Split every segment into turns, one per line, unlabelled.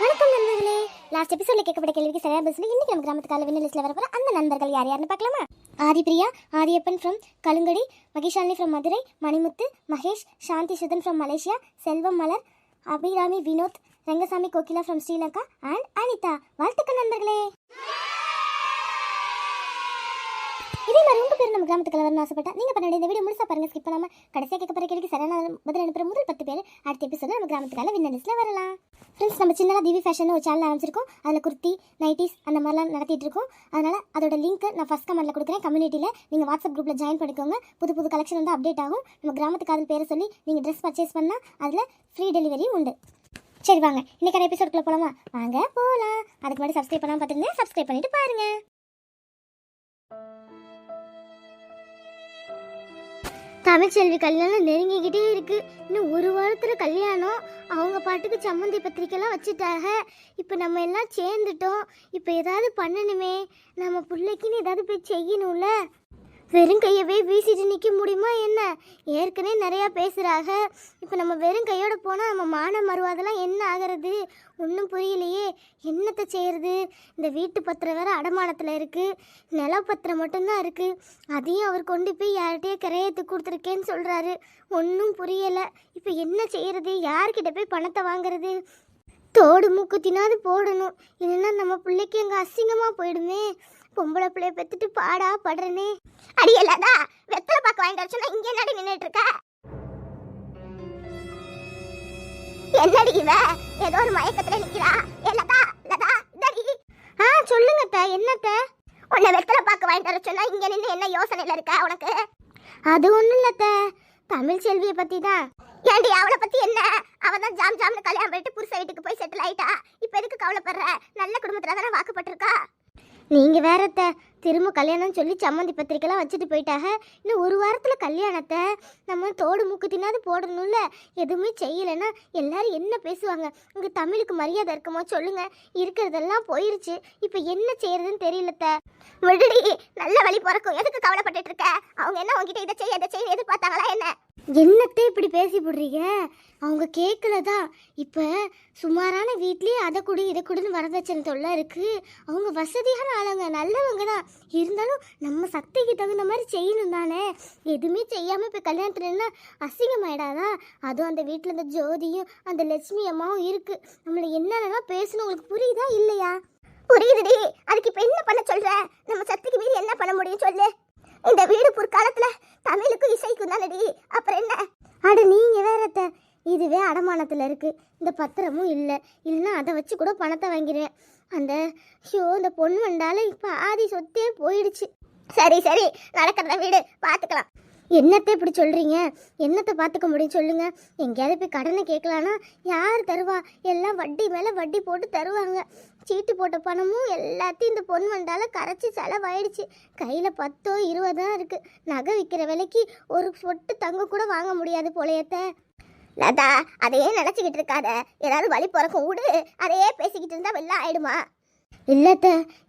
வணக்கம் நண்பர்களே. லாஸ்ட் எபிசோட்ல கேட்கப்பட்ட கேள்விக்கு சரியா பதில் இன்னைக்கு நம்ம கிராமத்து கால விண்ண லிஸ்ட்ல வரப்போற அந்த நண்பர்கள் யார் யாருன்னு பார்க்கலாமா? Aadhipriya Aadhiyappan from Kalungadi Mahishalini from Madurai Manimuthu Mahesh Shanthi Suthan from Malaysia Selvam Malar Abirami Vinod Rangasamy Kokila from Sri Lanka and Anitha. வாழ்த்துக்கள் நண்பர்களே. இதே மாதிரி உங்க பேர் நம்ம கிராமத்துக்கு வரணும்னு ஆசைப்பட்டா நீங்கள் பண்ண இந்த வீடியோ முழுசா பாருங்க ஸ்கிப் பண்ணாமல் கடைசியாக கேட்க போகிற கேள்விக்கு சரியான பதில் அனுப்புற முதல் பத்து பேர் அடுத்த எபிசோட நம்ம கிராமத்துக்கால வின்னர் வரலாம். ஃப்ரெண்ட்ஸ் நம்ம சின்னதாக திவி ஃபேஷன் ஒரு சேனல் ஆரம்பிச்சிருக்கோம். அதில் குர்த்தி நைட்டிஸ் அந்த மாதிரிலாம் நடத்திட்டு இருக்கோம் அதனால் அதோட லிங்க் நான் ஃபஸ்ட் கமெண்ட்டில் கொடுக்குறேன். கம்யூனிட்டியில் நீங்கள் வாட்ஸ்அப் குரூப்பில் ஜாயின் பண்ணிக்கோங்க. புது புது கலெக்ஷன் வந்து அப்டேட் ஆகும். நம்ம கிராமத்துக்கு காதல் பேரை சொல்லி நீங்கள் ட்ரெஸ் பர்ச்சேஸ் பண்ணால் அதில் ஃப்ரீ டெலிவரியும் உண்டு. சரி வாங்க. இன்றைக்கான எபிசோட்குள்ளே போகலாமா வாங்க போகலாம் அதுக்கு முன்னாடி சப்ஸ்கிரைப் பண்ணாமல் பார்த்துருந்தேன் சப்ஸ்கிரைப் பண்ணிட்டு பாருங்கள் தமிழ்ச்செல்வி கல்யாணம் நெருங்கிக்கிட்டே இருக்கு. இன்னும் ஒரு வாரத்தில் கல்யாணம். அவங்க பாட்டுக்கு சம்மந்தி பத்திரிக்கைலாம் வச்சுட்டாங்க. இப்போ நம்ம எல்லாம் சேர்ந்துட்டோம். இப்போ ஏதாவது பண்ணணுமே. நம்ம பிள்ளைக்குன்னு ஏதாவது போய் செய்யணும்ல? வெறும் கையவே வீசிட்டு நிற்க முடியுமா என்ன? ஏற்கனவே நிறையா பேசுகிறாங்க இப்போ நம்ம வெறும் கையோடு போனால் நம்ம மான மறுவாதெல்லாம் என்ன ஆகிறது? ஒன்றும் புரியலையே. என்னத்தை செய்கிறது இந்த வீட்டு பத்திரம் வேறு அடமானத்தில் இருக்குது நிலப்பத்திரம் மட்டும்தான் இருக்குது அதையும் அவர் கொண்டு போய் யார்கிட்டயே கிரையத்து கொடுத்துருக்கேன்னு சொல்கிறாரு ஒன்றும் புரியலை. இப்போ என்ன செய்கிறது யார்கிட்ட போய் பணத்தை வாங்குறது? தோடு மூக்குத்தினாவது போடணும். இல்லைன்னா நம்ம பிள்ளைக்கு அங்கே அசிங்கமாக போயிடுமே. பொம்பளை பிள்ளைய பெத்துட்டு பாடா படுறனே. அடியலதா வெத்தலை பாக்க வாங்கிட்டு வர சொன்னா இங்கே நடி நின்றுட்டு இருக்க என்னடி இவ? ஏதோ ஒரு மயக்கத்துல நிக்கிறா. ஏலதா லதா தடி ஆ சொல்லுங்கத்த என்னத்த? உன்னை வெத்தலை பாக்க வாங்கிட்டு வர சொன்னா இங்க நின்று என்ன யோசனையில இருக்க உனக்கு? அது ஒண்ணும் இல்லத்த தமிழ் செல்வியை பத்தி தான் ஏண்டி அவளை பத்தி என்ன? அவ தான் ஜாம் ஜாம்னு கல்யாணம் பண்ணிட்டு புருஷ வீட்டுக்கு போய் செட்டில் ஆயிட்டா. இப்ப எதுக்கு கவலைப்படுற? நல்ல குடும்பத்துல தானே வாக்குப்பட்டிருக்கா. நீங்கள் வேறத்த திரும்ப கல்யாணம் சொல்லி சம்மந்தி பத்திரிக்கைலாம் வச்சுட்டு போயிட்டாக. இன்னும் ஒரு வாரத்தில் கல்யாணத்தை நம்ம தோடு மூக்குத்தினாவது போடணும்ல. எதுவுமே செய்யலைன்னா எல்லாரும் என்ன பேசுவாங்க? உங்கள் தமிழுக்கு மரியாதை இருக்குமா சொல்லுங்கள் இருக்கிறதெல்லாம் போயிருச்சு. இப்போ என்ன செய்யறதுன்னு தெரியலத்த விடுடி நல்ல வழி பிறக்கும். எதுக்கு கவலைப்பட்டுட்டு இருக்க? அவங்க என்ன உங்ககிட்ட இதை செய்ய இதை செய்ய எதிர்பார்த்தாங்களா என்ன? என்னத்தை இப்படி பேசி போடுறீங்க? அவங்க கேட்கலதான் இப்போ சுமாரான வீட்லேயே அதை கொடு இதை கொடுன்னு வரதட்சணை தொல்லை இருக்குது அவங்க வசதியான ஆளுங்க நல்லவங்க தான் இருந்தாலும் நம்ம சக்திக்கு தகுந்த மாதிரி செய்யணும் தானே. எதுவுமே செய்யாமல் இப்போ கல்யாணத்துலன்னா அசிங்கமாயிடாதா? அதுவும் அந்த வீட்டில் அந்த ஜோதியும் அந்த லட்சுமி அம்மாவும் இருக்குது நம்மளை என்னென்னலாம் பேசணும் உங்களுக்கு புரியுதா இல்லையா? புரியுதுடி. அதுக்கு இப்போ என்ன பண்ண சொல்கிறேன் நம்ம சக்திக்கு மீறி என்ன பண்ண முடியும் சொல்லு இந்த வீடு பிற்காலத்துல தமிழுக்கும் இசைக்கும் தானடி அப்புறம் என்ன அட நீங்க வேறத்த இதுவே அடமானத்துல இருக்கு இந்த பத்திரமும் இல்லை. இல்லைன்னா அதை வச்சு கூட பணத்தை வாங்கிடுவேன் அந்த ஷோ இந்த பொண்ணு வந்தால இப்போ ஆதி சொத்தே போயிடுச்சு. சரி சரி நடக்கிறத வீடு பார்த்துக்கலாம் என்னத்தை இப்படி சொல்கிறீங்க என்னத்தை பார்த்துக்க முடியும் சொல்லுங்க. எங்கேயாவது போய் கடனை கேட்கலான்னா யார் தருவா? எல்லாம் வட்டி மேலே வட்டி போட்டு தருவாங்க. சீட்டு போட்ட பணமும் எல்லாத்தையும் இந்த பொன் வந்தால கரைச்சி செலவாயிடுச்சு. கையில் பத்தோ இருபதோ இருக்குது நகை விற்கிற விலைக்கு ஒரு சொட்டு தங்க கூட வாங்க முடியாது போலையத்தை லதா அதையே நினச்சிக்கிட்டு இருக்காத. ஏதாவது வழி பிறக்கும் விடு அதையே பேசிக்கிட்டு இருந்தால் வெளில ஆயிடுமா? இல்லத்த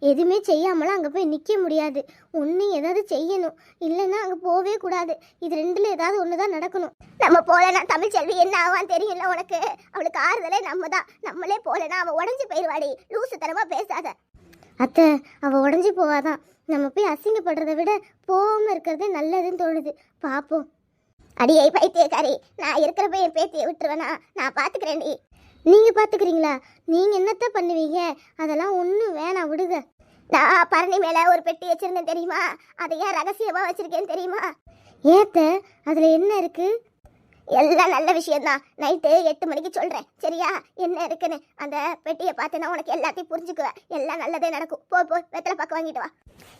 எதுவுமே செய்யாமலாம் அங்கே போய் நிற்க முடியாது. ஒன்று ஏதாவது செய்யணும். இல்லைன்னா அங்கே போகவே கூடாது. இது ரெண்டில் ஏதாவது ஒன்று தான் நடக்கணும். நம்ம போலனா தமிழ்ச்செல்வி என்ன ஆவான்னு தெரியும்ல உனக்கு? அவளுக்கு ஆறுதலே நம்ம தான் நம்மளே போகலன்னா அவள் உடஞ்சி போயிடுவாடி லூசுத்தனமாக பேசாத. அத்தை அவள் உடஞ்சி போவாதான். நம்ம போய் அசிங்கப்படுறதை விட போகாமல் இருக்கிறதே நல்லதுன்னு தோணுது. பார்ப்போம் அடியை பைத்தியக்காரி. நான் இருக்கிறப்ப என் பேத்தியை விட்டுருவேனா? நான் பார்த்துக்கிறேன்டி நீங்கள் பார்த்துக்கிறீங்களா நீங்கள் என்னத்த பண்ணுவீங்க? அதெல்லாம் ஒன்றும் வேணாம் விடுங்க. நான் பரணி மேலே ஒரு பெட்டி வச்சுருந்தேன் தெரியுமா? அதை ஏன் ரகசியமாக வச்சுருக்கேன்னு தெரியுமா? ஏத்த அதில் என்ன இருக்குது எல்லாம் நல்ல விஷயம்தான். நைட்டு எட்டு மணிக்கு சொல்கிறேன் சரியா? என்ன இருக்குன்னு. அந்த பெட்டியை பார்த்தேன்னா உனக்கு எல்லாத்தையும் புரிஞ்சுக்குவேன். எல்லாம் நல்லதே நடக்கும். போ போ. வெத்தலை பார்க்க வாங்கிட்டு வா.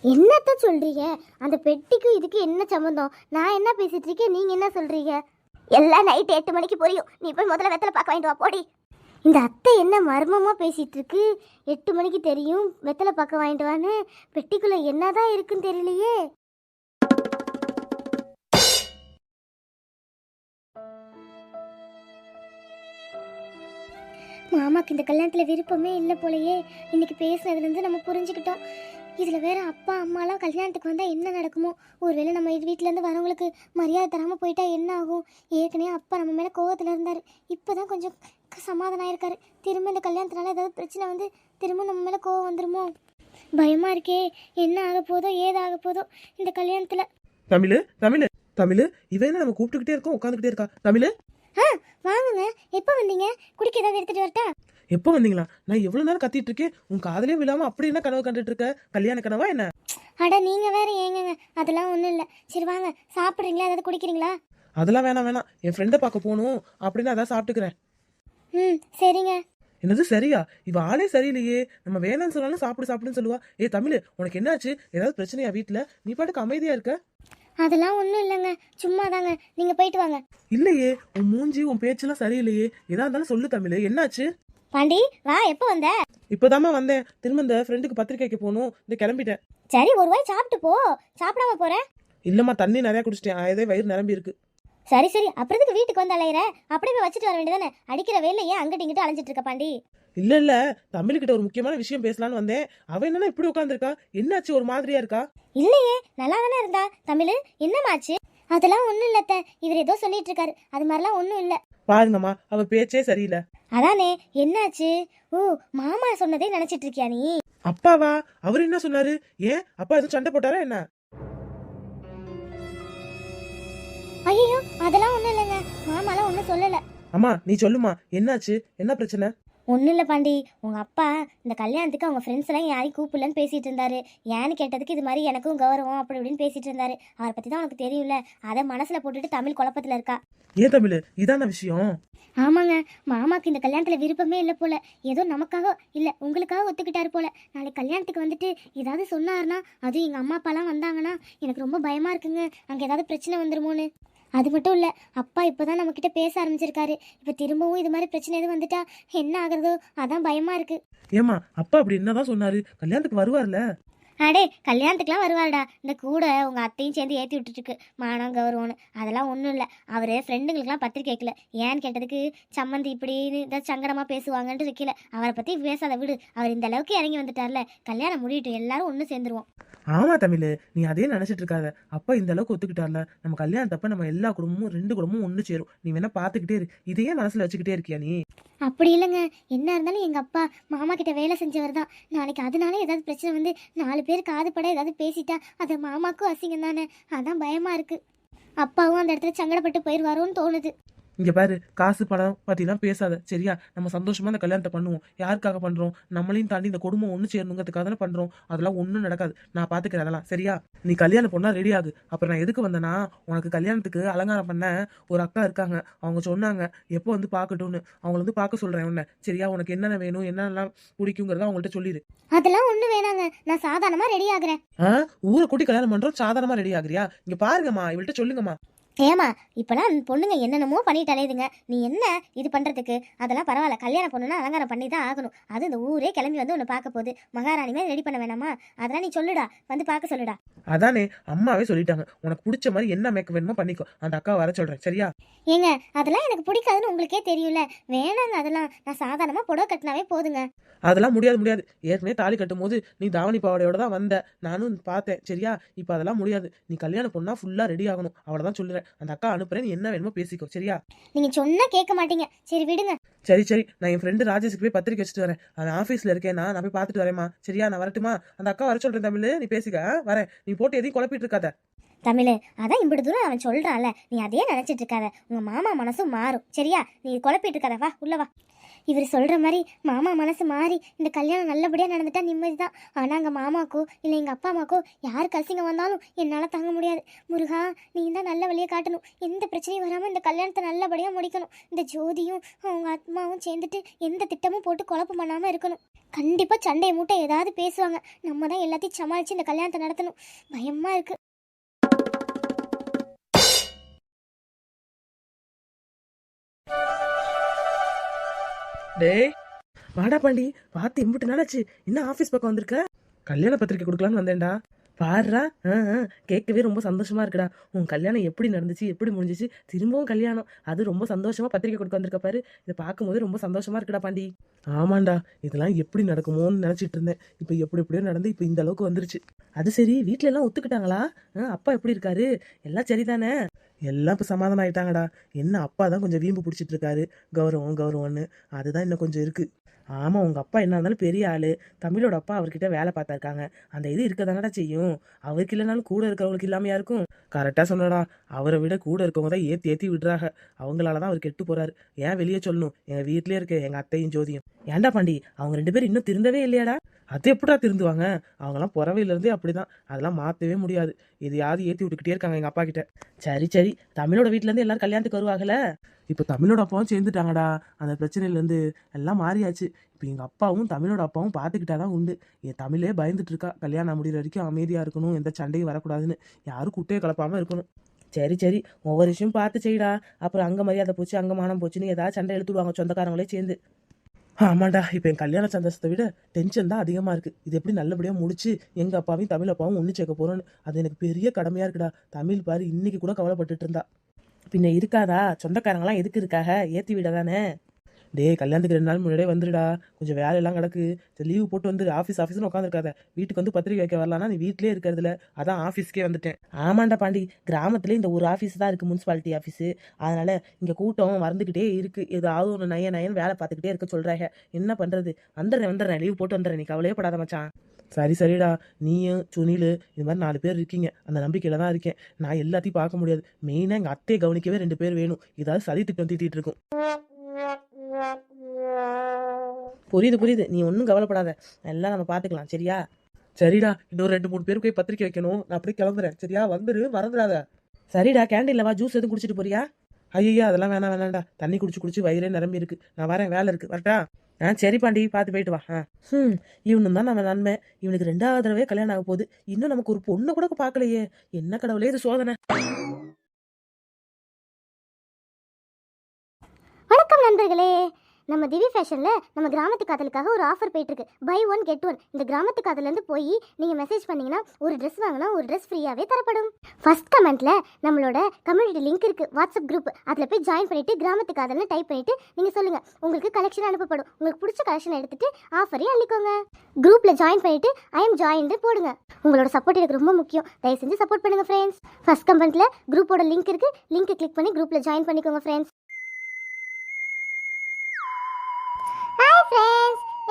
என்னத்த சொல்கிறீங்க அந்த பெட்டிக்கும் இதுக்கு என்ன சம்மந்தம் நான் என்ன பேசிகிட்டு இருக்கேன்? நீங்கள் என்ன சொல்கிறீங்க எல்லாம் நைட்டு எட்டு மணிக்கு புரியும். நீ போய் முதல்ல வெத்தலை பார்க்க வாங்கிட்டு வா. போடி. இந்த அத்தை என்ன மர்மமாக பேசிகிட்டு இருக்கு? எட்டு மணிக்கு தெரியும். வெத்தலை பார்க்க வாங்கிட்டு வான்னு. பெட்டிக்குள்ளே என்ன தான் இருக்குன்னு தெரியலையே. மாமாக்கு இந்த கல்யாணத்தில் விருப்பமே இல்லை போலயே. இன்னைக்கு பேசுனதுலேருந்து நம்ம புரிஞ்சுக்கிட்டோம். இதில் வேற அப்பா அம்மாலாம் கல்யாணத்துக்கு வந்தால் என்ன நடக்குமோ? ஒருவேளை நம்ம இது வீட்டிலேருந்து வரவங்களுக்கு மரியாதை தராமல் போயிட்டா என்ன ஆகும்? ஏற்கனவே அப்பா நம்ம மேலே கோவத்தில் இருந்தார். இப்போ தான் கொஞ்சம் சமாதானம் ஆயிருக்காரு திரும்ப இந்த கல்யாணத்தினால ஏதாவது பிரச்சனை வந்து திரும்ப நம்ம மேலே கோவம் வந்துருமோ? பயமாக இருக்கே. என்ன ஆக போதோ ஏதாக போதோ இந்த கல்யாணத்தில்.
தமிழ் தமிழ். தமிழ் இவன் நம்ம கூப்பிட்டுக்கிட்டே இருக்கோம் உட்காந்துக்கிட்டே இருக்கா? தமிழ்?
ஆ வாங்குங்க. எப்போ வந்தீங்க? குடிக்க ஏதாவது எடுத்துகிட்டு வரட்டா?
எப்போ வந்தீங்களா? நான் எவ்வளவு நேரம் கத்திட்டு இருக்கேன். உன் காதலே விழாம அப்படி என்ன கனவு கண்டுட்டு இருக்க? கல்யாண கனவா என்ன?
அட நீங்கள் வேற ஏங்கங்க. அதெல்லாம் ஒன்றும் இல்லை. சரி வாங்க. சாப்பிட்றீங்களா? ஏதாவது குடிக்கிறீங்களா?
அதெல்லாம் வேணாம் வேணாம். என் ஃப்ரெண்டை பார்க்க போகணும். அப்படின்னு அதான் சாப்பிட்டுக்கிறேன்.
ம் சரிங்க.
என்னது சரியா? இவ ஆளே சரியில்லையே. நம்ம வேணாம்னு சொன்னாலும் சாப்பிடு சாப்பிடுன்னு சொல்லுவா. ஏ தமிழ் உனக்கு என்னாச்சு? ஏதாவது பிரச்சனையா வீட்ல? நீ பாட்டுக்கு அமைதியா இருக்க?
அதெல்லாம் ஒன்றும் இல்லைங்க. சும்மா தாங்க நீங்கள் போயிட்டு வாங்க.
இல்லையே உன் மூஞ்சி உன் பேச்செல்லாம் சரியில்லையே. எதா இருந்தாலும் சொல்லு தமிழ். என்னாச்சு?
பாண்டி வா எப்போ வந்த?
இப்போதாம்மா வந்தேன். திரும்ப இந்த ஃப்ரெண்டுக்கு பத்திரிக்கைக்கு போகணும். இந்த கிளம்பிட்டேன்.
சரி ஒரு வாய் சாப்பிட்டு போ. சாப்பிடாம போறேன்
இல்லம்மா தண்ணி நிறைய குடிச்சிட்டேன். அதே வயிறு நிரம்பி இருக்கு.
சரி சரி. அப்புறத்துக்கு வீட்டுக்கு வந்து அலையிற அப்படியே போய் வச்சுட்டு வர வேண்டியதானே அடிக்கிற வேலை ஏன் அங்கிட்டு இங்கிட்டு அலைஞ்சிட்டு இருக்க பாண்டி?
இல்ல இல்ல. தமிழ்கிட்ட ஒரு முக்கியமான விஷயம் பேசலாம்னு வந்தேன். அவ என்னன்னா இப்படி உட்காந்துருக்கா என்னாச்சு? ஒரு மாதிரியா இருக்கா?
இல்லையே. நல்லா தானே இருந்தா. தமிழ் என்னமாச்சு? அதெல்லாம் ஒன்றும் இல்லத்த இவர் ஏதோ சொல்லிட்டு இருக்காரு அது மாதிரிலாம் ஒன்றும் இல்லை.
பாருங்கம்மா. அவ பேச்சே சரியில்லை.
அதானே. என்னாச்சு? ஓ மாமா சொன்னதே நினைச்சிட்டு இருக்கியா நீ?
அப்பாவா? அவர் என்ன சொன்னாரு? ஏன்? அப்பா எதுவும் சண்டை போட்டாரா என்ன?
ஐயோ அதெல்லாம் ஒன்றும் இல்லைங்க. மாமாலாம் ஒன்றும் சொல்லலை.
அம்மா நீ சொல்லுமா என்னாச்சு? என்ன பிரச்சனை?
ஒன்றும் இல்லை பாண்டி. உங்கள் அப்பா இந்த கல்யாணத்துக்கு அவங்க ஃப்ரெண்ட்ஸ் எல்லாம் யாரையும் கூப்பிடலன்னு பேசிட்டு இருந்தாரு. ஏன்னு கேட்டதுக்கு இது மாதிரி எனக்கும் கௌரவம் அப்படி இப்படின்னு பேசிட்டு இருந்தாரு. அவரை பற்றி தான் உனக்கு தெரியும்ல. அதை மனசில் போட்டுட்டு தமிழ் குழப்பத்தில் இருக்கா.
ஏன் தமிழ்? இதான விஷயம்.
ஆமாங்க. மாமாக்கு இந்த கல்யாணத்தில் விருப்பமே இல்லை போல. ஏதோ நமக்காக இல்லை உங்களுக்காக ஒத்துக்கிட்டாரு போல. நாளைக்கு கல்யாணத்துக்கு வந்துட்டு ஏதாவது சொன்னாருன்னா அதுவும் எங்கள் அம்மா அப்பாலாம் வந்தாங்கன்னா எனக்கு ரொம்ப பயமாக இருக்குங்க. அங்கே ஏதாவது பிரச்சனை வந்துருமோன்னு. அது மட்டும் இல்லை அப்பா இப்போ தான் நம்மக்கிட்ட பேச ஆரம்பிச்சிருக்காரு. இப்போ திரும்பவும் இது மாதிரி பிரச்சனை எதுவும் வந்துட்டா என்ன ஆகுறதோ அதான் பயமாக இருக்குது
ஏமா அப்பா அப்படி என்னதான் சொன்னாரு? கல்யாணத்துக்கு வருவார்ல?
அடே கல்யாணத்துக்குலாம் வருவாருடா. இந்த கூட உங்கள் அத்தையும் சேர்ந்து ஏற்றி விட்டுட்டுருக்கு. மானம் கௌரவம்னு. அதெல்லாம் ஒன்றும் இல்லை. அவர் ஃப்ரெண்டுங்களுக்குலாம் பத்திரிக்கை வைக்கல. ஏன்னு கேட்டதுக்கு சம்மந்தி இப்படின்னு ஏதாவது சங்கடமாக பேசுவாங்கன்ட்டு இருக்கல அவரை பற்றி பேசாத விடு. அவர் இந்த அளவுக்கு இறங்கி வந்துட்டார்ல. கல்யாணம் முடியட்டும். எல்லாரும் ஒன்று சேர்ந்துருவோம்.
ஆமா தமிழ் நீ அதே நினைச்சிட்டு இருக்காத. அப்பா இந்த அளவுக்கு ஒத்துக்கிட்டார்ல. நம்ம கல்யாணத்தப்ப நம்ம எல்லா குடும்பமும் ரெண்டு குடும்பமும் ஒன்று சேரும். நீ வேணா பாத்துக்கிட்டே இரு. இதையே மனசுல வச்சுக்கிட்டே இருக்கியா நீ?
அப்படி இல்லைங்க. என்ன இருந்தாலும் எங்கள் அப்பா மாமா கிட்ட வேலை செஞ்சவர் தான். நாளைக்கு அதனால ஏதாவது பிரச்சனை வந்து நாலு பேர் காதுபட ஏதாவது பேசிட்டா அது மாமாக்கும் அசிங்கம் தானே அதான் பயமாக இருக்குது அப்பாவும் அந்த இடத்துல சங்கடப்பட்டு போயிடுவாரோன்னு தோணுது.
இங்க பாரு காசு பணம் பத்திலாம் பேசாத சரியா? நம்ம சந்தோஷமா இந்த கல்யாணத்தை பண்ணுவோம். யாருக்காக பண்றோம்? நம்மளையும் தாண்டி இந்த குடும்பம் ஒண்ணு சேரணுங்கிறதுக்காக தானே பண்றோம். அதெல்லாம் ஒண்ணும் நடக்காது. நான் பாத்துக்கிறேன் அதெல்லாம் சரியா? நீ கல்யாணம் பொண்ணா ரெடி ஆகு. அப்புறம் நான் எதுக்கு வந்தேன்னா உனக்கு கல்யாணத்துக்கு அலங்காரம் பண்ண ஒரு அக்கா இருக்காங்க. அவங்க சொன்னாங்க எப்போ வந்து பார்க்கட்டும்னு அவங்கள வந்து பார்க்க சொல்றேன் உன்னை. சரியா? உனக்கு என்னென்ன வேணும் என்னென்னலாம் பிடிக்குங்கிறத அவங்கள்ட்ட சொல்லிடு
அதெல்லாம் ஒன்றும் வேணாங்க. நான் சாதாரணமாக ரெடி ஆகுறேன்.
ஊரை கூட்டி கல்யாணம் பண்றோம் சாதாரணமா ரெடி ஆகுறியா? இங்க பாருங்கம்மா இவள்கிட்ட சொல்லுங்கம்மா.
ஏமா இப்போலாம் பொண்ணுங்க என்னென்னமோ பண்ணிட்டு அலையுதுங்க. நீ என்ன இது பண்ணுறதுக்கு அதெல்லாம் பரவாயில்ல. கல்யாணம் பொண்ணுனா அலங்காரம் பண்ணி தான் ஆகணும். அது இந்த ஊரே கிளம்பி வந்து உன்னை பார்க்க போகுது. மகாராணி மாதிரி ரெடி பண்ண வேணாமா? அதெல்லாம் நீ சொல்லுடா. வந்து பார்க்க சொல்லுடா.
அதானே அம்மாவே சொல்லிட்டாங்க. உனக்கு பிடிச்ச மாதிரி என்ன மேக்கப் வேணுமோ பண்ணிக்கோ. அந்த அக்கா வர சொல்றேன். சரியா?
ஏங்க அதெல்லாம் எனக்கு பிடிக்காதுன்னு உங்களுக்கே தெரியும்ல. வேணாங்க அதெல்லாம். நான் சாதாரணமாக புடவை கட்டினாவே போதுங்க.
அதெல்லாம் முடியாது முடியாது. ஏற்கனவே தாலி கட்டும் போது நீ தாவணி பாவாடையோட தான் வந்த. நானும் பார்த்தேன். சரியா? இப்போ அதெல்லாம் முடியாது. நீ கல்யாணம் பொண்ணா ஃபுல்லா ரெடி ஆகணும். அவ்வளவுதான் சொல்லுறேன். அந்த அக்கா அனுப்புறேன் என்ன வேணுமோ பேசிக்கோ சரியா?
நீங்கள் சொன்னால் கேட்க மாட்டீங்க. சரி விடுங்க.
சரி சரி நான் என் ஃப்ரெண்டு ராஜேஷ்க்கு போய் பத்திரிக்கை வச்சுட்டு வரேன். அவன் ஆஃபீஸில் இருக்கேன் நான் போய் பார்த்துட்டு வரேம்மா. சரியா நான் வரட்டுமா? அந்த அக்கா வர சொல்றேன் தமிழ். நீ பேசிக்க? வரேன். நீ போட்டு எதையும் குழப்பிட்டு இருக்காத.
தமிழ் அதான் இப்படி தூரம் அவன் சொல்கிறான்ல நீ அதே நினச்சிட்டு இருக்காத. உங்கள் மாமா மனசும் மாறும். சரியா? நீ குழப்பிட்டு இருக்காத. வா உள்ள வா. இவர் சொல்கிற மாதிரி மாமா மனசு மாறி இந்த கல்யாணம் நல்லபடியாக நடந்துட்டா நிம்மதி தான் ஆனால் எங்கள் மாமாக்கோ இல்லை எங்கள் அப்பா அம்மாக்கோ யார் கசிங்க வந்தாலும் என்னால் தாங்க முடியாது. முருகா நீ தான் நல்ல வழியை காட்டணும். எந்த பிரச்சனையும் வராமல் இந்த கல்யாணத்தை நல்லபடியாக முடிக்கணும். இந்த ஜோதியும் அவங்க ஆத்மாவும் சேர்ந்துட்டு எந்த திட்டமும் போட்டு குழப்பம் பண்ணாமல் இருக்கணும். கண்டிப்பாக சண்டை மூட்டை ஏதாவது பேசுவாங்க. நம்ம தான் எல்லாத்தையும் சமாளித்து இந்த கல்யாணத்தை நடத்தணும். பயமாக இருக்குது
டேய் வாடா பாண்டி பார்த்து இம்புட்டு நாளாச்சு என்ன ஆஃபீஸ் பக்கம் வந்திருக்க? கல்யாண பத்திரிக்கை கொடுக்கலான்னு வந்தேன்டா. பாருடா ஆ, ஆ, கேட்கவே ரொம்ப சந்தோஷமா இருக்குடா. உன் கல்யாணம் எப்படி நடந்துச்சு எப்படி முடிஞ்சிச்சு திரும்பவும் கல்யாணம். அது ரொம்ப சந்தோஷமா பத்திரிக்கை கொடுக்க வந்திருக்க பாரு. இதை பார்க்கும்போது ரொம்ப சந்தோஷமா இருக்குடா பாண்டி. ஆமாண்டா இதெல்லாம் எப்படி நடக்குமோன்னு நினைச்சிட்டு இருந்தேன். இப்போ எப்படி எப்படியோ நடந்து இப்போ இந்த அளவுக்கு வந்துருச்சு. அது சரி வீட்டில எல்லாம் ஒத்துக்கிட்டாங்களா? ஆ, அப்பா எப்படி இருக்காரு? எல்லாம் சரிதானே? எல்லாம் இப்போ சமாதானம் ஆயிட்டாங்கடா. என்ன அப்பா தான் கொஞ்சம் வீம்பு பிடிச்சிட்டு இருக்காரு கௌரவம் கௌரவம்னு. அதுதான் இன்னும் கொஞ்சம் இருக்குது ஆமாம் உங்கள் அப்பா என்ன இருந்தாலும் பெரிய ஆள். தமிழோட அப்பா அவர்கிட்ட வேலை பார்த்தாருக்காங்க. அந்த இது இருக்க செய்யும். அவருக்கு இல்லைனாலும் கூட இருக்கிறவங்களுக்கு இல்லாமையா இருக்கும். கரெக்டாக சொன்னடா. அவரை விட கூட இருக்கவங்க தான் ஏற்றி ஏற்றி விடுறாங்க. அவங்களால தான் அவர் கெட்டு போகிறாரு ஏன் வெளியே சொல்லணும்? எங்கள் வீட்டிலே இருக்க. எங்கள் அத்தையும் ஜோதியும். ஏன்டா பாண்டி? அவங்க ரெண்டு பேரும் இன்னும் திருந்தவே இல்லையாடா? அது எப்படா திருந்துவாங்க? அவங்களாம் பிறவையிலேருந்தே அப்படிதான். அதெல்லாம் மாற்றவே முடியாது. எதையாவது ஏற்றி விட்டுக்கிட்டே இருக்காங்க எங்கள் அப்பா கிட்ட. சரி சரி. தமிழோட வீட்டிலேருந்து எல்லாரும் கல்யாணத்துக்கு வருவாங்கல்ல? இப்போ தமிழோட அப்பாவும் சேர்ந்துட்டாங்கடா. அந்த பிரச்சனையிலேருந்து எல்லாம் மாறியாச்சு. இப்போ எங்கள் அப்பாவும் தமிழோட அப்பாவும் பார்த்துக்கிட்டா தான் உண்டு. என் தமிழே பயந்துட்டு இருக்கா கல்யாணம் முடிகிற வரைக்கும் அமைதியாக இருக்கணும். எந்த சண்டையும் வரக்கூடாதுன்னு. யாரும் குட்டையை கலப்பாமல் இருக்கணும். சரி சரி. ஒவ்வொரு விஷயம் பார்த்து செய்டா. அப்புறம் அங்கே மரியாதை போச்சு அங்கே மானம் போச்சுன்னு ஏதாவது சண்டை எடுத்துடுவாங்க சொந்தக்காரங்களே சேர்ந்து. ஆமாண்டா இப்போ என் கல்யாண சந்தோஷத்தை விட டென்ஷன் தான் அதிகமாக இருக்குது இது எப்படி நல்லபடியாக முடிச்சு எங்கள் அப்பாவையும் தமிழ் அப்பாவும் ஒன்று சேர்க்க போகிறோன்னு அது எனக்கு பெரிய கடமையாக இருக்குடா. தமிழ் பாரு இன்னைக்கு கூட கவலைப்பட்டுட்டு இருந்தா. பின்ன இருக்காதா? சொந்தக்காரங்களாம் எதுக்கு இருக்காக? ஏற்றி விட தானே டேய் கல்யாணத்துக்கு ரெண்டு நாள் முன்னாடியே வந்துடுடா கொஞ்சம் வேலையெல்லாம் கிடக்கு. லீவு போட்டு வந்து ஆஃபீஸ் ஆஃபீஸ்னு உட்காந்துருக்காத வீட்டுக்கு வந்து பத்திரிக்கை வைக்க வரலாம்னா நீ வீட்டிலே இருக்கிறதுல அதான் ஆஃபீஸ்க்கே வந்துட்டேன். ஆமாண்டா பாண்டி. கிராமத்துல இந்த ஒரு ஆஃபீஸ் தான் இருக்குது முனிசிபாலிட்டி ஆஃபீஸு அதனால இங்கே கூட்டம் மறந்துக்கிட்டே இருக்கு. ஏதாவது ஒன்று நய நயன் வேலை பார்த்துக்கிட்டே இருக்க சொல்கிறாங்க என்ன பண்ணுறது வந்துடுறேன் வந்துடுறேன். லீவ் போட்டு வந்துடுறேன். நீ கவலையே படாத மச்சான். சரி சரிடா. நீயும் சுனில் இது மாதிரி நாலு பேர் இருக்கீங்க. அந்த நம்பிக்கையில் தான் இருக்கேன். நான் எல்லாத்தையும் பார்க்க முடியாது. மெயினாக எங்கள் அத்தையை கவனிக்கவே ரெண்டு பேர் வேணும். ஏதாவது சதி திட்டம் தீட்டிட்டு இருக்கும். புரியுது புரியுது. நீ ஒன்றும் கவலைப்படாத. எல்லாம் நம்ம பார்த்துக்கலாம் சரியா? சரிடா. இன்னொரு ரெண்டு மூணு பேருக்கு போய் பத்திரிக்கை வைக்கணும். நான் அப்படியே கிளம்புறேன். சரியா? வந்துரு. மறந்துடாத. சரிடா. கேண்டீன்ல வா. ஜூஸ் எதுவும் குடிச்சிட்டு போறியா? ஐயா அதெல்லாம் வேணாம் வேணாம்டா. தண்ணி குடிச்சு குடிச்சு வயிறே நிரம்பி இருக்கு. நான் வரேன். வேலை இருக்கு. வரட்டா? ஆ சரி பாண்டி. பார்த்து போயிட்டு வா. ஆ. ம் இவனு தான் நம்ம நன்மை இவனுக்கு ரெண்டாவது தடவை கல்யாணம் ஆக போகுது. இன்னும் நமக்கு ஒரு பொண்ணு கூட பார்க்கலையே. என்ன கடவுளே இது சோதனை.
வணக்கம் நண்பர்களே. நம்ம திவி ஃபேஷனில் நம்ம கிராமத்து காதலுக்காக ஒரு ஆஃபர் போயிட்டுருக்கு. பை ஒன் கெட் ஒன் இந்த கிராமத்து காதலேருந்து போய் நீங்கள் மெசேஜ் பண்ணீங்கன்னா ஒரு ட்ரெஸ் வாங்கினா ஒரு ட்ரெஸ் ஃப்ரீயாகவே தரப்படும். ஃபர்ஸ்ட் கமெண்ட்டில் நம்மளோட கம்யூனிட்டி லிங்க் இருக்குது வாட்ஸ்அப் குரூப் அதில் போய் ஜாயின் பண்ணிவிட்டு கிராமத்து காதல்னு டைப் பண்ணிவிட்டு நீங்கள் சொல்லுங்கள் உங்களுக்கு கலெக்ஷன் அனுப்பப்படும். உங்களுக்கு பிடிச்ச கலெக்ஷன் எடுத்துகிட்டு ஆஃபரையும் அள்ளிக்கோங்க. குரூப்பில் ஜாயின் பண்ணிவிட்டு ஐ எம் ஜாயின் போடுங்க. உங்களோட சப்போர்ட் எனக்கு ரொம்ப முக்கியம். தயவு செஞ்சு சப்போர்ட் பண்ணுங்கள் ஃப்ரெண்ட்ஸ் ஃபஸ்ட் கமெண்ட்டில் குரூப்போட லிங்க் இருக்குது லிங்க்கை கிளிக் பண்ணி குரூப்பில் ஜாயின் பண்ணிக்கோங்க ஃப்ரெண்ட்ஸ்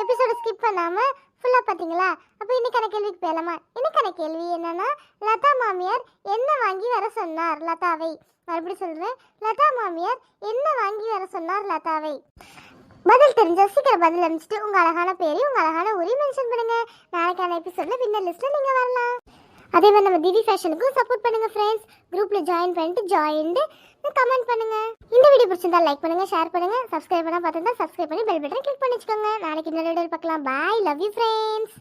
எபிசோட ஸ்கிப் பண்ணாமல் ஃபுல்லாக பார்த்தீங்களா அப்போ இன்னைக்கான கேள்விக்கு போயலாமா? இன்னைக்கான கேள்வி என்னன்னா லதா மாமியார் என்ன வாங்கி வர சொன்னார் லதாவை? மறுபடியும் சொல்றேன். லதா மாமியார் என்ன வாங்கி வர சொன்னார் லதாவை? பதில் தெரிஞ்ச சீக்கிரம் பதில் அனுப்பிச்சிட்டு உங்கள் அழகான பேரையும் உங்கள் அழகான ஊரையும் மென்ஷன் பண்ணுங்க. நாளைக்கான எபிசோட்ல வின்னர் லிஸ்ட்டில் நீங்கள் வரலாம். அதே மாதிரி நம்ம திவி ஃபேஷனுக்கும் சப்போர்ட் பண்ணுங்க ஃப்ரெண்ட்ஸ் குரூப்ல ஜாயின் பண்ணிட்டு ஜாயின்ட்டு கமெண்ட் பண்ணுங்க. இந்த வீடியோ பிடிச்சிருந்தா லைக் பண்ணுங்க ஷேர் பண்ணுங்க சப்ஸ்கிரைப் பண்ணா பார்த்துருந்தா சப்ஸ்கிரைப் பண்ணி பெல் பட்டன் கிளிக் பண்ணி வச்சுக்கோங்க. நாளைக்கு இன்னொரு வீடியோ பார்க்கலாம். Bye love you friends